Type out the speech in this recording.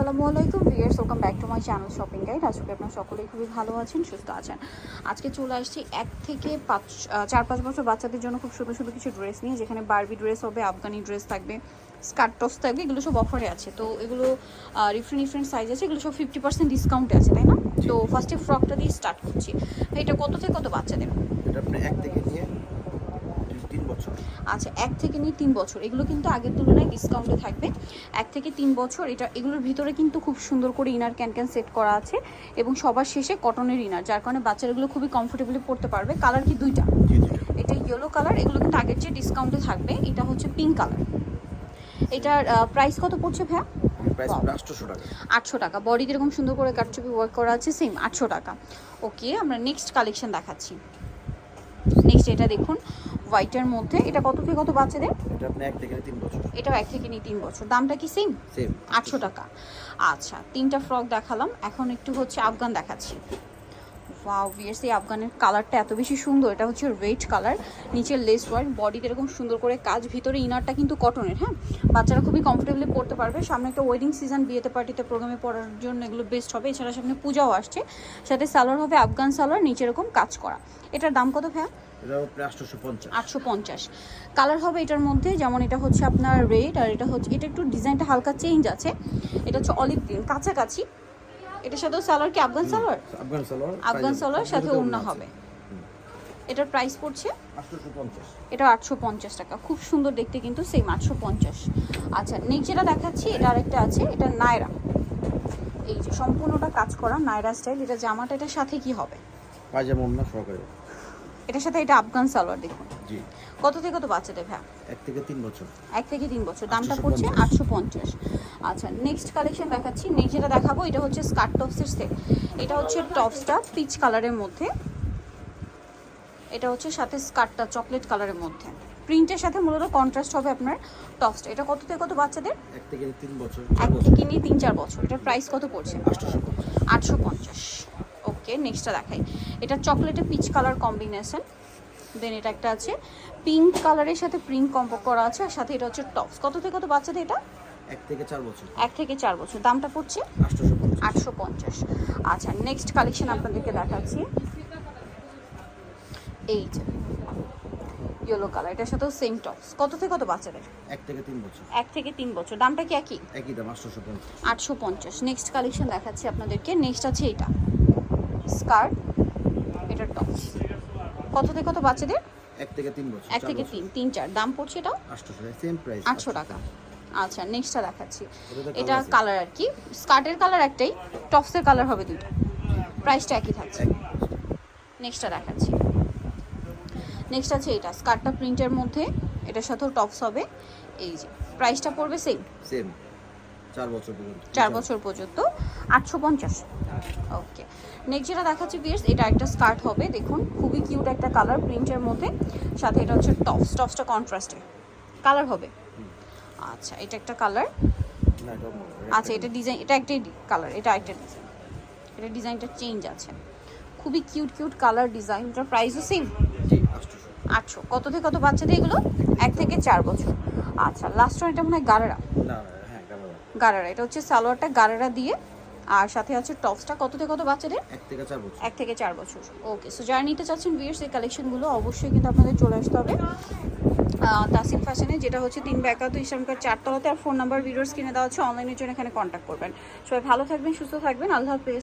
আসসালামু আলাইকুম viewers welcome back to my channel shopping guide. আজকে আপনারা সকলেই খুবই ভালো আছেন সুস্থ আছেন। আজকে চলে আসছি এক থেকে পাঁচ চার পাঁচ বছর বাচ্চাদের জন্য খুব সুন্দর সুন্দর কিছু ড্রেস নিয়ে যেখানে বারবি ড্রেস হবে আফগানি ড্রেস থাকবে স্কার্ট টস থাকবে এগুলো সব অফারে আছে। তো এগুলো ডিফারেন্ট ডিফারেন্ট সাইজ আছে এগুলো সব ফিফটি পার্সেন্ট ডিসকাউন্টে আছে তাই না? তো ফার্স্টে ফ্রকটা দিয়ে স্টার্ট করছি। এটা কত থেকে কত বাচ্চাদের? এটা আপনি এক থেকে নিয়ে আচ্ছা এক থেকে নিয়ে তিন বছর। এগুলো কিন্তু আগের তুলনায় ডিসকাউন্টে থাকবে। এক থেকে তিন বছর এটা এগুলোর ভিতরে কিন্তু খুব সুন্দর করে ইনার ক্যান ক্যান সেট করা আছে এবং সবার শেষে কটনের ইনার যার কারণে বাচ্চারা এগুলো খুবই কমফোর্টেবলি পড়তে পারবে। কালার কি দুইটা? এটা ইয়েলো কালার এগুলো কিন্তু আগের চেয়ে ডিসকাউন্টে থাকবে। এটা হচ্ছে পিঙ্ক কালার এটার প্রাইস কত পড়ছে টাকা। আটশো টাকা। বডি এরকম সুন্দর করে কাটচুপি ওয়ার্ক করা আছে সেম আটশো টাকা। ওকে আমরা নেক্সট কালেকশন দেখাচ্ছি। নেক্সট এটা দেখুন হোয়াইটের মধ্যে। এটা কত থেকে কত বাচ্চাদের? এটা আপনি এক থেকে নিয়ে তিন বছর। এটাও এক থেকে নিয়ে তিন বছর। দামটা কি সেম সেম আটশো টাকা। আচ্ছা তিনটা ফ্রক দেখালাম। এখন একটু হচ্ছে আফগান দেখাচ্ছি। ওয়াও এই আফগানের কালারটা এত বেশি সুন্দর এটা হচ্ছে রেড কালার নিচের লেস ওয়ার্ক বডিতে এরকম সুন্দর করে কাজ ভিতরে ইনারটা কিন্তু কটনের হ্যাঁ? বাচ্চারা খুবই কমফোর্টেবলি পড়তে পারবে। সামনে একটা ওয়েডিং সিজন বিয়েতে পার্টিতে প্রোগ্রামে পড়ার জন্য এগুলো বেস্ট হবে। এছাড়া সামনে পূজাও আসছে। সাথে সালোয়ার হবে আফগান সালোয়ার নিচে এরকম কাজ করা। এটার দাম কত ভাইয়া? পঞ্চাশ। আটশো পঞ্চাশ। কালার হবে এটার মধ্যে যেমন এটা হচ্ছে আপনার রেড আর এটা হচ্ছে এটা একটু ডিজাইনটা হালকা চেঞ্জ আছে। এটা হচ্ছে অলিভ গ্রিন কাছাকাছি। এটার সাথেও সালোয়ার কি আফগান সালোয়ার? আফগান সালোয়ার আফগান সালোয়ার সাথে ওড়না হবে। এটার প্রাইস পড়ছে? এটা আটশো পঞ্চাশ টাকা। খুব সুন্দর দেখতে কিন্তু সেম আটশো পঞ্চাশ। আচ্ছা নেক্সট যেটা দেখাচ্ছি এটা আরেকটা আছে এটা নায়রা। এই যে সম্পূর্ণটা কাজ করা নায়রা স্টাইল এটা জামাটা এটার সাথে কি হবে? পায়জামা ওড়না সহকারে। এটার সাথে এটা আফগান সালোয়ার দেখুন। জি। কত থেকে কত বাচ্চাদের ভ্যা এক থেকে তিন বছর। এক থেকে তিন বছর দামটা পড়ছে আটশো পঞ্চাশ। আচ্ছা নেক্সট কালেকশন দেখাচ্ছি। নেক্সট যেটা দেখাবো এটা হচ্ছে স্কার্ট টপসের সেট এটা হচ্ছে টপসটা পিচ কালারের মধ্যে। এটা হচ্ছে সাথে স্কার্টটা চকলেট কালারের মধ্যে। প্রিন্টের সাথে মূলত কন্ট্রাস্ট হবে আপনার টপসটা এটা কত থেকে কত বাচ্চাদের? এক থেকে তিন বছর। এক থেকে নিয়ে তিন চার বছর। এটার প্রাইস কত পড়ছে? আটশো পঞ্চাশ। ওকে নেক্সটটা দেখাই। এটা চকলেটে পিচ কালার কম্বিনেশন দেন এটা একটা আছে। পিঙ্ক কালারের সাথে প্রিন্ট কম্পো করা আছে আর সাথে এটা হচ্ছে টপস কত থেকে কত বাচ্চাদের এটা? এক থেকে চার বছর। এক থেকে চার বছর। দামটা পড়ছে? আটশো পঞ্চাশ। আচ্ছা নেক্সট কালেকশন আপনাদেরকে দেখাচ্ছি। এই যে ইয়েলো কালার এটার সাথেও সেম টপস কত থেকে কত বাচ্চাদের? এক থেকে তিন বছর। এক থেকে তিন বছর। দামটা কি একই? একই দাম আটশোশো পঞ্চাশ। আটশো পঞ্চাশ। নেক্সট কালেকশন দেখাচ্ছি আপনাদেরকে। নেক্সট আছে এটা। স্কার্ট এটা টপস কত থেকে কত বাচ্চাদের? এক থেকে তিন বছর এক থেকে তিন তিন চার। দাম পড়ছে এটাও? আটশো টাকা আচ্ছা নেক্সটটা দেখাচ্ছি। এটা কালার আর কি। স্কার্টের কালার একটাই টপসের কালার হবে দুটো প্রাইসটা একই থাকছে। নেক্সটটা দেখাচ্ছি। নেক্সট আছে এটা স্কার্টটা প্রিন্টের মধ্যে এটার সাথেও টপস হবে। এই যে প্রাইসটা পড়বে সেম সেম চার বছর পর্যন্ত। চার বছর পর্যন্ত। আটশো পঞ্চাশ। ওকে নেক্সট যেটা দেখাচ্ছি বিয়ার্স এটা একটা স্কার্ট হবে দেখুন খুবই কিউট একটা কালার প্রিন্টের মধ্যে। সাথে এটা হচ্ছে টপস টপসটা কন্ট্রাস্টে কালার হবে? আচ্ছা এটা একটা কালার আচ্ছা এটা ডিজাইন এটা একটাই কালার এটা একটা ডিজাইন এটা ডিজাইনটা চেঞ্জ আছে। খুবই কিউট কিউট কালার ডিজাইন এটার প্রাইসও সেম আটশো। কত থেকে কত বাচ্চাদের এগুলো? এক থেকে চার বছর। আচ্ছা লাস্ট ওয়ান এটা মনে হয় গারারা। হ্যাঁ কালার গারারা এটা হচ্ছে সালোয়ারটা গারারা দিয়ে আর সাথে আছে টপসটা। কত থেকে কত বাচ্চাদের? এক থেকে চার বছর। এক থেকে চার বছর। ওকে সো যারা নিতে চাচ্ছেন বিয়ার্স এই কালেকশনগুলো অবশ্যই কিন্তু আপনাদের চলে আসতে হবে। তাসিম ফ্যাশনে যেটা হচ্ছে তিন ব্যাকাত ইসলামকার চারতলাতে আর ফোন নাম্বার ভিডিওস কিনে দেওয়া হচ্ছে অনলাইনের জন্য এখানে কন্ট্যাক্ট করবেন। সবাই ভালো থাকবেন সুস্থ থাকবেন। আল্লাহ হাফেজ।